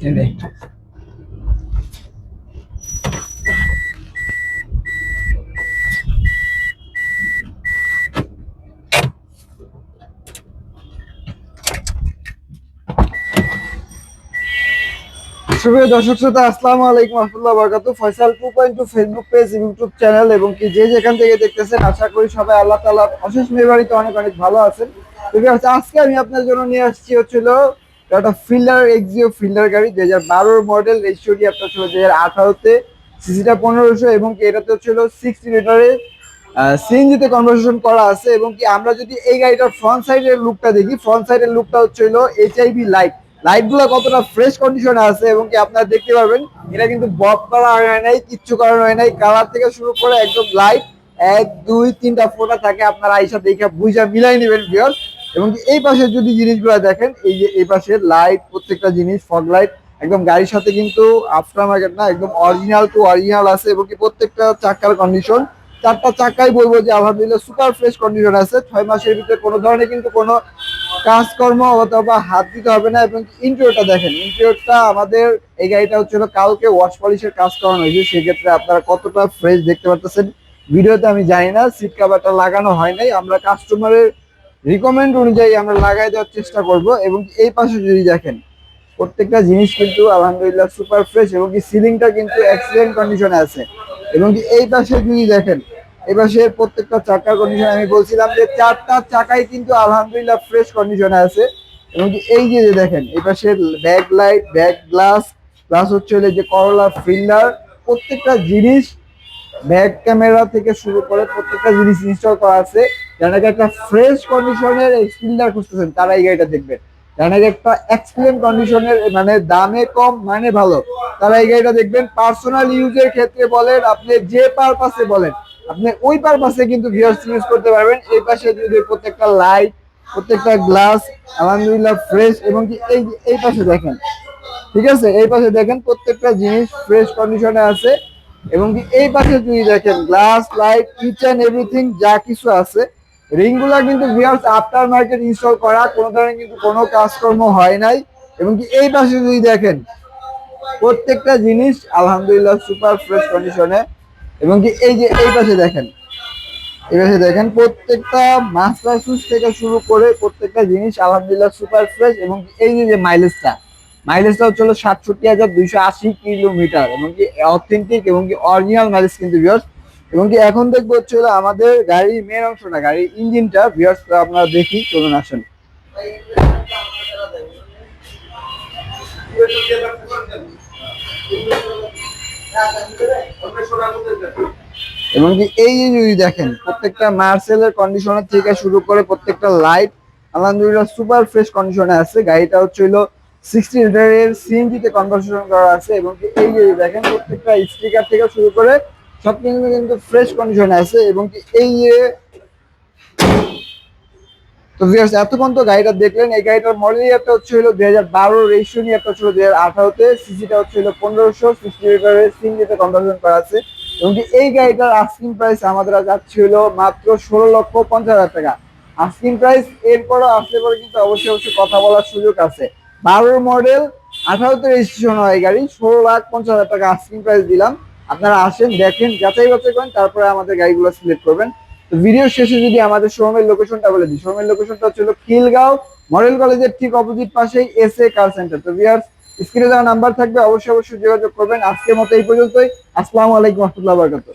সুপ্রিয় দর্শক শ্রোতা, আসসালামু আলাইকুম রহমতুল্লাহ বরকাত Faisal two point two Facebook page YouTube channel এবং কি যে যেখান থেকে দেখতেছেন, আশা করি সবাই আল্লাহ তালা অশেষ মেহরবানিতে অনেক অনেক ভালো আছেন। আজকে আমি আপনার জন্য নিয়ে আসছি হচ্ছিল একটা ফিল্ডার এক্সিও ফিল্ডার গাড়ি, দুই হাজার বারোর মডেল রেজিস্ট্রি আপনার ছিল দুই হাজার আঠারোতে। সিসিটা পনেরোশো এবং কি এটাতে হচ্ছিল সিক্সটি লিটারের সিএনজিতে কনভার্সন করা আছে এবং কি আমরা যদি এই গাড়িটার ফ্রন্ট সাইডের লুকটা দেখি ফ্রন্ট সাইডের লুকটা হচ্ছে হলো এইচআইবি লাইট লাইটগুলো কতটা ফ্রেশ কন্ডিশনে আছে এবং কি আপনারা দেখতে পারবেন, এটা কিন্তু বক করা হয় নাই, কিচ্ছু করা হয় নাই। কালার থেকে শুরু করে একদম লাইট এক, দুই, তিনটা ফোটা থাকে, আপনারা আইসা দেখে বুঝা মিলাই নেবেন ভিউয়ার্স এবং এই পাশে যদি জিনিসগুলো দেখেন, এই যে এই পাশে লাইট প্রত্যেকটা জিনিস ফগ লাইট একদম গাড়ির সাথে কিন্তু আফটার মার্কেট না, একদম অরিজিনাল টু অরিজিনাল আছে এবং কি প্রত্যেকটা চাকার কন্ডিশন চারটা চাকাই বলব যে আলহামদুলিল্লাহ সুপার ফ্রেশ কন্ডিশন আছে। ছয় মাসের ভিতরে কোনো ধরনের কিন্তু কোনো কাজকর্ম অথবা হাত দিতে হবে না এবং ইন্টেরিয়রটা দেখেন ইন্টেরিয়রটা আমাদের এই গাড়িটা হচ্ছিল কালকে ওয়াশ পলিশের কাজ করানো হয়েছে, সেক্ষেত্রে আপনারা কতটা ফ্রেশ দেখতে পারতেছেন, ভিডিওতে আমি জানি না সিট কাভারটা লাগানো হয় নাই, আমরা কাস্টমারের রিকমেন্ড অনুযায়ী আমরা লাগাই দেওয়ার চেষ্টা করব এবং এই পাশে যদি দেখেন, প্রত্যেকটা জিনিস কিন্তু আলহামদুলিল্লাহ সুপার ফ্রেশ এবং কি সিলিংটা কিন্তু এক্সিলেন্ট কন্ডিশনে আছে। এবং কি এই পাশে যদি দেখেন, এই পাশে প্রত্যেকটা চাকার কন্ডিশন আমি বলছিলাম যে চারটা চাকাই কিন্তু আলহামদুলিল্লাহ ফ্রেশ কন্ডিশনে আছে। এবং কি এই যে দেখেন, এই পাশে back light back glass plus হচ্ছে যে করলা ফিল্ডার প্রত্যেকটা জিনিস ব্যাক ক্যামেরা থেকে শুরু করে প্রত্যেকটা জিনিস ইনস্টল করা আছে। যারা নাকি একটা ফ্রেশ কন্ডিশনের ফিল্ডার খুঁজতেছেন, তারা এই গাড়িটা দেখবেন যারা নাকি একটা এক্সিলেন্ট কন্ডিশনের মানে দামে কম মানে ভালো। তারা এই গাড়িটা দেখবেন পার্সোনাল ইউজের ক্ষেত্রে বলেন, আপনি যে পারপাসে বলেন, আপনি ওই পারপাসে কিন্তু ভিউয়ার্স ইউজ করতে পারবেন। এই পাশে যদি প্রত্যেকটা লাইট প্রত্যেকটা গ্লাস আলহামদুলিল্লাহ ফ্রেশ এবং কি এই এই পাশে দেখেন। ঠিক আছে? এই পাশে দেখেন প্রত্যেকটা জিনিস ফ্রেশ কন্ডিশনে আছে এবং কি এই পাশে যদি দেখেন গ্লাস লাইট অ্যান্ড এভরিথিং যা কিছু আছে রিংগুলা কিন্তু ভিউয়ার্স আফটার মার্কেট ইনস্টল করা, কোনো ধরনের কিন্তু কোনো কাজকর্ম হয় নাই। এবং কি এই পাশে যদি দেখেন, প্রত্যেকটা জিনিস আলহামদুলিল্লাহ সুপার ফ্রেশ কন্ডিশনে এবং কি এই যে এই পাশে দেখেন, এই পাশে দেখেন, প্রত্যেকটা মাস্টার সুইচ থেকে শুরু করে প্রত্যেকটা জিনিস আলহামদুলিল্লাহ সুপার ফ্রেশ এবং এই যে যে মাইলেজটা মাইলেজটা হচ্ছে হলো সাতষট্টি হাজার দুইশো আশি কিলোমিটার। এবং কি অথেন্টিক এবং কি অরিজিনাল মাইলেজ কিন্তু ভিউয়ার্স এবং কি এখন দেখব হচ্ছে আমাদের গাড়ির মেন অংশটা, গাড়ির ইঞ্জিনটা ভিউয়ার্স আপনারা দেখি, চলুন আসেন। এবং কি এই যদি দেখেন, প্রত্যেকটা মার্সেলের কন্ডিশনার থেকে শুরু করে প্রত্যেকটা লাইট আলহামদুলিল্লাহ সুপার ফ্রেশ কন্ডিশনে আছে। গাড়িটা হচ্ছে হলো সিক্সটি লিটারের সিএনজিতে কনভার্সন করা আছে। এবং এই যে দেখেন, প্রত্যেকটা স্টিকার থেকে শুরু করে সব কিন্তু কিন্তু ফ্রেশ কন্ডিশনে আছে এবং এই তো ভিউয়ার্স এতক্ষণ তো গাড়িটা দেখলেন, এই গাড়িটার মডেল ইয়ারটা হচ্ছে হলো দুই হাজার বারো রেজিস্ট্রেশন ইয়ারটা হচ্ছে দুই হাজার আঠারোতে সিসিটা পনেরোশো সিক্সটি লিটারের সিএনজিতে কনভার্সন করা আছে। এবং কি এই গাড়িটার আস্কিং প্রাইস আমাদের যাচ্ছে হলো মাত্র ষোলো লক্ষ পঞ্চাশ হাজার টাকা। আস্কিং প্রাইস এরপরও আসলে পরে কিন্তু অবশ্যই অবশ্যই কথা বলার সুযোগ আছে। বারোর মডেল আঠারোতে রেজিস্ট্রেশন হয় গাড়ি, ষোলো লাখ পঞ্চাশ হাজার টাকা আস্কিং প্রাইস দিলাম। আপনারা আসেন, দেখেন, যাচাই বাছাই করেন, তারপরে আমাদের গাড়িগুলো সিলেক্ট করবেন। তো ভিডিও শেষে যদি আমাদের শোরুমের লোকেশনটা বলে দিই শোরুমের লোকেশনটা হচ্ছিল খিলগাঁও, মডেল কলেজের ঠিক অপোজিট পাশেই এস এ কার সেন্টার তো ভিয়ার্স স্ক্রিনে দেওয়া নাম্বার থাকবে, অবশ্যই অবশ্যই যোগাযোগ করবেন। আজকের মতো এই পর্যন্তই। আসসালামু আলাইকুম রহমতুল্লাহ বরকাতুহ।